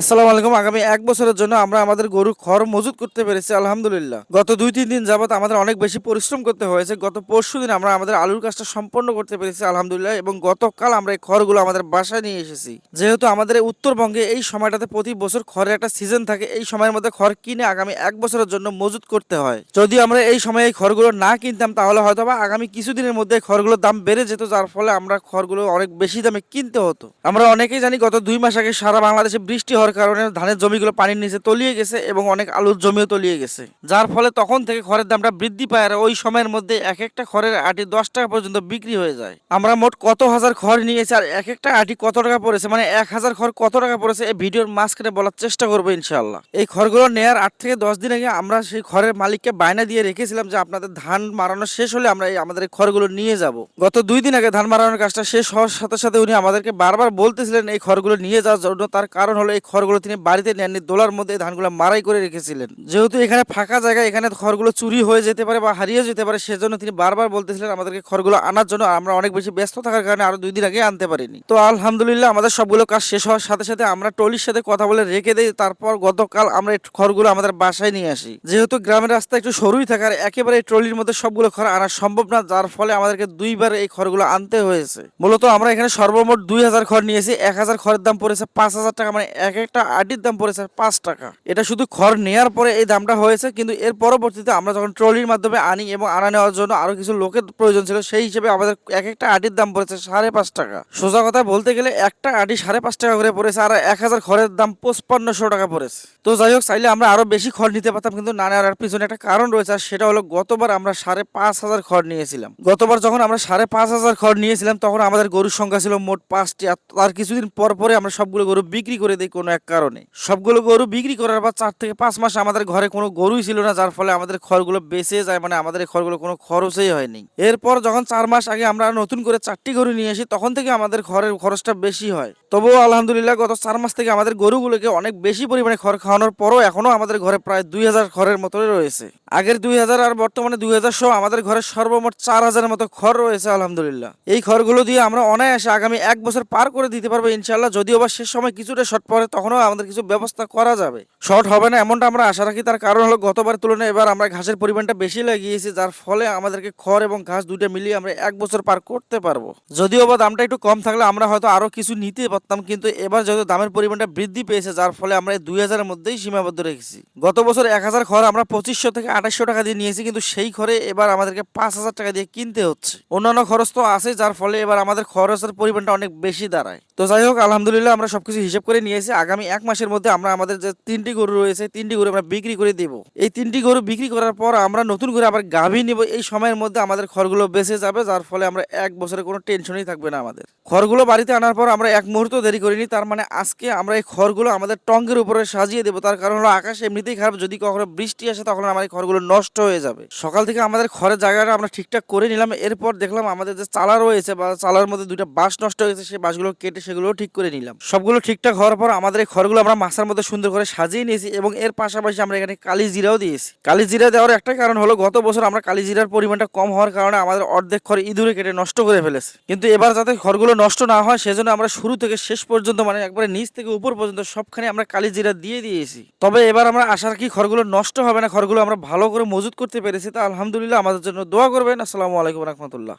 আসসালামু আলাইকুম। আগামী এক বছরের জন্য আমরা আমাদের গরু খড় মজুত করতে পেরেছি, আলহামদুলিল্লাহ। গত দুই, তিন দিন যাবত আমাদের অনেক বেশি পরিশ্রম করতে হয়েছে। গত পরশু দিন আমরা আমাদের আলুর কাজটা সম্পন্ন করতে পেরেছি, আলহামদুলিল্লাহ, এবং গতকাল আমরা এই খড়গুলো আমাদের বাসায় নিয়ে এসেছি। যেহেতু আমাদের উত্তরবঙ্গে এই সময়টাতে প্রতি বছর খড়ের একটা সিজন থাকে, এই সময়ের মধ্যে খড় কিনে আগামী এক বছরের জন্য মজুত করতে হয়। যদি আমরা এই সময়ে এই খড়গুলো না কিনতাম, তাহলে হয়তো বা আগামী কিছুদিনের মধ্যে খড়গুলোর দাম বেড়ে যেত, যার ফলে আমরা খড়গুলো অনেক বেশি দামে কিনতে হতো। আমরা অনেকেই জানি, গত দুই মাস আগে সারা বাংলাদেশে বৃষ্টি হওয়ার কারণে ধানের জমিগুলো পানির নিচে তলিয়ে গেছে এবং অনেক আলুর জমিও তলিয়ে গেছে। যার ফলে তখন থেকে খড়ের দামটা বৃদ্ধি পায় আর ওই সময়ের মধ্যে এক একটা খড়ের আটি দশ টাকা পর্যন্ত বিক্রি হয়ে যায়। আমরা মোট কত হাজার খড় নিয়েছি আর এক একটা আটি কত টাকা পড়েছে? মানে এক হাজার খড় কত টাকা পড়েছে? এই ভিডিওর মাঝখানে বলার চেষ্টা করব ইনশাল্লাহ এই খড়গুলো নেয়ার আট থেকে দশ দিন আগে আমরা সেই খড়ের মালিককে বায়না দিয়ে রেখেছিলাম যে আপনাদের ধান মারানো শেষ হলে আমরা এই আমাদের এই খড়গুলো নিয়ে যাব। গত দুই দিন আগে ধান মারানোর কাজটা শেষ হওয়ার সাথে সাথে উনি আমাদেরকে বারবার বলতেছিলেন এই খড়গুলো নিয়ে যাওয়ার জন্য। তার কারণ হলো এই খড়গুলো তিনি বাড়িতে নেননি, দোলার মধ্যে ধানগুলো মারাই করে রেখেছিলেন। যেহেতু এখানে ফাঁকা জায়গা এখানে খড়গুলো চুরি হয়ে যেতে পারে বা হারিয়ে যেতে পারে, সেজন্য তিনি বারবার বলতেছিলেন আমাদেরকে খড়গুলো আনার জন্য আমরা অনেক বেশি ব্যস্ত থাকার কারণে আরও দুই দিন আগে আনতে পারিনি। তো আলহামদুলিল্লাহ আমাদের সবগুলো কাজ শেষ হওয়ার সাথে সাথে আমরা টলির সাথে কথা বলে রেখে দিই, তারপর গতকাল আমরা খড়গুলো আমাদের বাসায় নিয়ে আসি। যেহেতু গ্রামের রাস্তা একটু সরুই থাকার একেবারে ট্রলির মধ্যে সবগুলো খড় আনা সম্ভব না, যার ফলে আমাদেরকে দুইবার এই খড়গুলো আনতে হয়েছে। মূলত আমরা এখানে সর্বমোট দুই হাজার খড় নিয়েছি, এক হাজার খড়ের দাম পড়েছে পাঁচ হাজার টাকা মানে এক একটা আটির দাম পড়েছে পাঁচ টাকা। এটা শুধু খড় নেওয়ার পরে এই দামটা হয়েছে, কিন্তু এর পরবর্তীতে আমরা যখন ট্রলির মাধ্যমে আনি এবং আনা নেওয়ার জন্য আরও কিছু লোকের প্রয়োজন ছিল, সেই হিসেবে আমাদের এক একটা আটির দাম পড়েছে সাড়ে পাঁচ টাকা। সোজা কথা বলতে গেলে একটা আটি সাড়ে পাঁচ টাকা করে পড়েছে আর এক হাজার খড়ের দাম পঁচপান্নশো টাকা পড়েছে। তো যাই হোক, চাইলে আমরা আরও বেশি খড় নিতে পারতাম, কিন্তু না নেওয়ার পিছনে একটা কারণ রয়েছে, আর সেটা হলো গতবার আমরা সাড়ে পাঁচ হাজার খড় নিয়েছিলাম। গতবার যখন আমরা সাড়ে পাঁচ হাজার খড় নিয়েছিলাম, তখন আমাদের গরুর সংখ্যা ছিল মোট পাঁচটি, আর তার কিছুদিন পর পরে আমরা সবগুলো গরু বিক্রি করে দিই কোনো এক কারণে। সবগুলো গরু বিক্রি করার পর চার থেকে পাঁচ মাস আমাদের ঘরে কোনো গরুই ছিল না, যার ফলে আমাদের খড়গুলো বেঁচে যায় মানে আমাদের খড়গুলো কোনো খরচই হয়নি। এরপর যখন চার মাস আগে আমরা নতুন করে চারটি গরু নিয়ে আসি, তখন থেকে আমাদের খড়ের খরচটা বেশি হয়। তবুও আলহামদুলিল্লাহ গত চার মাস থেকে আমাদের গরুগুলোকে অনেক বেশি পরিমাণে খড় খাওয়ানোর পরও এখনও আমাদের ঘরে প্রায় দুই হাজার খড়ের মতোই রয়েছে। আগের দুই হাজার আর বর্তমানে দুই হাজার সহ আমাদের ঘরে সর্বমোট চার হাজারের মতো খড় রয়েছে, আলহামদুলিল্লাহ। এই খড়গুলো দিয়ে আমরা অনায়াসে আগামী এক বছর পার করে দিতে পারব ইনশাল্লাহ যদিও বা শেষ সময় কিছুটা শর্ট পড়ে তখনও আমাদের কিছু ব্যবস্থা করা যাবে। শর্ট হবে না, এমনটা আমরা আশা রাখি। তার কারণ হলো গতবার তুলনায় এবার আমরা ঘাসের পরিমাণটা বেশি লাগিয়েছি, যার ফলে আমাদেরকে খড় এবং ঘাস দুইটা মিলিয়ে আমরা এক বছর পার করতে পারব। যদিও বা দামটা একটু কম থাকলে আমরা হয়তো আরও কিছু নিতে পারতাম, কিন্তু এবার যেহেতু দামের পরিমাণটা বৃদ্ধি পেয়েছে, যার ফলে আমরা দুই হাজারের মধ্যেই সীমাবদ্ধ রেখেছি। গত বছর এক হাজার খড় আমরা পঁচিশশো থেকে আঠাশশো টাকা দিয়ে নিয়েছি, কিন্তু সেই খড়ে এবার আমাদেরকে পাঁচ হাজার টাকা দিয়ে কিনতে হচ্ছে। অন্যান্য খরচ তো আছে, যার ফলে এবার আমাদের খরচের পরিমাণটা অনেক বেশি দাঁড়ায়। তো যাই হোক, আলহামদুলিল্লাহ আমরা সবকিছু হিসেব করে নিয়েছি। আগামী এক মাসের মধ্যে আমরা আমাদের যে তিনটি গরু রয়েছে, তিনটি গরু আমরা বিক্রি করে দেব। এই তিনটি গরু বিক্রি করার পর আমরা নতুন করে আবার গাভী নিব। এই সময়ের মধ্যে আমাদের খড়গুলো বেঁচে যাবে, যার ফলে আমরা এক বছরের কোনো টেনশনই থাকবে না আমাদের। খড়গুলো বাড়িতে আনার পর আমরা এক মুহূর্ত দেরি করিনি, তার মানে আজকে আমরা এই খড়গুলো আমাদের টঙ্গের উপরে সাজিয়ে দেবো। তার কারণ হলো আকাশ এমনিতেই খারাপ, যদি কখনো বৃষ্টি আসে তখন আমার এই খড়গুলো নষ্ট হয়ে যাবে। সকাল থেকে আমাদের খড়ের জায়গাটা আমরা ঠিকঠাক করে নিলাম, এরপর দেখলাম আমাদের যে চালা রয়েছে বা চালার মধ্যে দুইটা বাঁশ নষ্ট হয়েছে সেই বাঁশগুলো কেটে সেগুলোও ঠিক করে নিলাম। সবগুলো ঠিকঠাক হওয়ার পর আমাদের এই খড়গুলো আমরা মাছার মধ্যে সুন্দর করে সাজিয়ে নিয়েছি এবং এর পাশাপাশি আমরা এখানে কালি জিরাও দিয়েছি। কালি জিরা দেওয়ার একটা কারণ হলো গত বছর আমরা কালি জিরার পরিমাণটা কম হওয়ার কারণে আমাদের অর্ধেক খড় ইঁদুরে কেটে নষ্ট করে ফেলেছে। কিন্তু এবার যাতে খড়গুলো নষ্ট না হয় সেজন্য আমরা শুরু থেকে শেষ পর্যন্ত মানে একবারে নিচ থেকে উপর পর্যন্ত সবখানে আমরা কালি জিরা দিয়ে দিয়েছি। তবে এবার আমরা আশা রাখি খড়গুলো নষ্ট হবে না, খড়গুলো আমরা ভালো করে মজুত করতে পেরেছি। তা আলহামদুলিল্লাহ আমাদের জন্য দোয়া করবেন। আসসালামু আলাইকুম রহমতুল্লাহ।